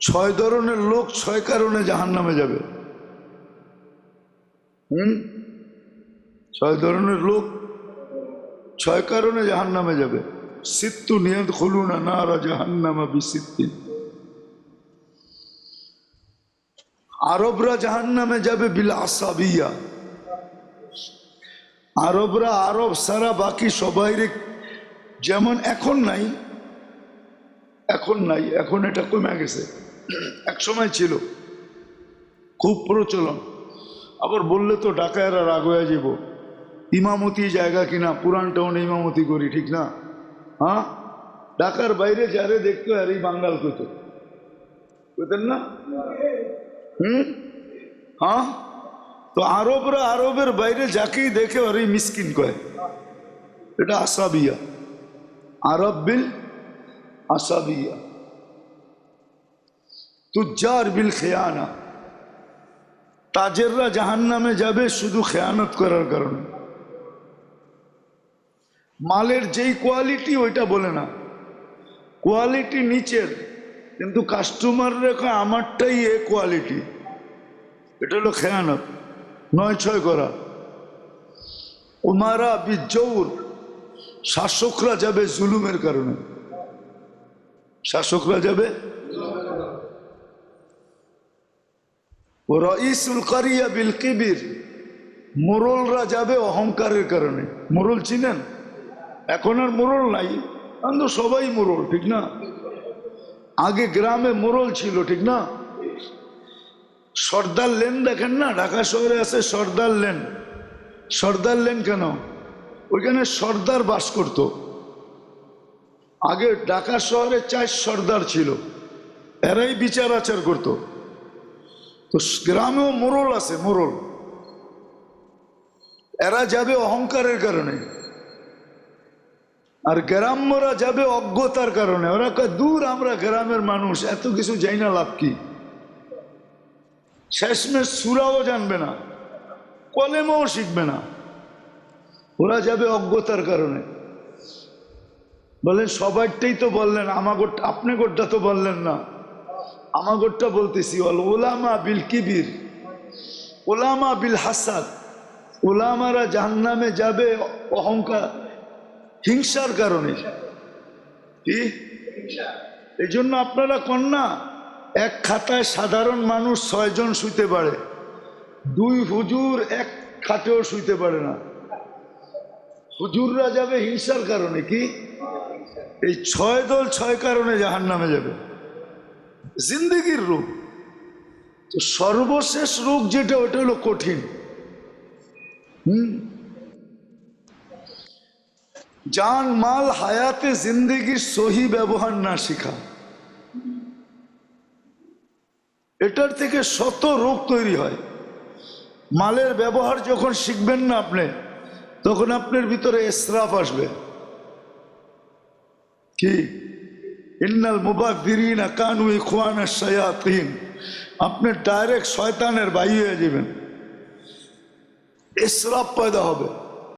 ছয় ধরনের লোক ছয় কারণে জাহান নামে যাবে। হুম? ছয় ধরনের লোক ছয় কারণে জাহান নামে যাবে। সিত্তু নিয়ত খুলু না নারা জাহান্নামা বিসিদ্দিন আরবরা জাহান নামে যাবে বিল আসাবিয়া। আরবরা আরব সারা বাকি সবাই যেমন এখন নাই এখন নাই, এখন এটা কমে গেছে। এক সময় ছিল, খুব প্রচলন। আবার বললে তো ডাকায়রা রাগ হয়ে যাব। ইমামতি জায়গা কিনা, পুরান টাউনে ইমামতি করি, ঠিক না? হ্যাঁ? ঢাকার বাইরে যারে দেখতে আর এই বাঙ্গাল কইতো কইতেন না? হুম? হ্যাঁ? তো আরবরা আরবের বাইরে যাকেই দেখে আর এই মিসকিন কয়। এটা আসাবিয়া। আরব বিল আসাবিয়া। তুজ্জার বিল খেয়ানা। তাজেররা জাহান নামে যাবে শুধু খেয়ানত করার কারণে। মালের যেই কোয়ালিটি ওইটা বলে না। কোয়ালিটি নিচের, কিন্তু কাস্টমার রেখা আমারটাই এ কোয়ালিটি এটা হলো খেয়ানত, নয় ছয় করা। উমারা বিজৌর শাসকরা যাবে জুলুমের কারণে। শাসকরা যাবে ও রইসুল কারিয়া বিল কিবির। মোরলরা যাবে অহংকারের কারণে। মোরল চিনেন? এখন আর মোরল নাই। এখন তো সবাই মোরল, ঠিক না? আগে গ্রামে মোরল ছিল, ঠিক না? সর্দার লেন দেখেন না? ঢাকা শহরে আছে সর্দার লেন। সর্দার লেন কেন? ওইখানে সর্দার বাস করত। আগে ঢাকা শহরে চার সর্দার ছিল। এরাই বিচার আচার করত। তো গ্রামেও মোরল আছে মোরল এরা যাবে অহংকারের কারণে আর গ্রাম্যরা যাবে অজ্ঞতার কারণে ওরা দূর আমরা গ্রামের মানুষ এত কিছু যাই না লাভ কি শেষমেশ সুরাও জানবে না কলেমাও শিখবে না ওরা যাবে অজ্ঞতার কারণে। বলেন সবারটাই তো বললেন আমাগোট আপনি গোটটা তো বললেন না। আমাগোটটা বলতেছি অল ওলামা বিল কিবির ওলামা বিল হাসাদ ওলামারা জাহান্নামে যাবে অহংকার, হিংসার কারণে। কি? এই জন্য আপনারা কন্যা, এক খাতায় সাধারণ মানুষ ছয়জন শুইতে পারে, দুই হুজুর এক খাটেও শুইতে পারে না। হুজুররা যাবে হিংসার কারণে, কি? এই ছয় দল ছয় কারণে জাহান নামে যাবে। জিন্দগির রোগ তো সর্বশেষ রোগ যেটা, ওটা হলো কঠিন। হুম? জান, মাল, হায়াতে জিন্দগির সহি ব্যবহার না শিখা। এটার থেকে শত রোগ তৈরি হয়। মালের ব্যবহার যখন শিখবেন না আপনি, তখন আপনার ভিতরে এসরাফ আসবে। কি? ইন্নাল মুবাদিরিনা কানু ইখওয়ানা শায়াতিন। আপনি ডাইরেক্ট শয়তানের বাই হয়ে যাবেন। ইসরাফ পয়দা হবে।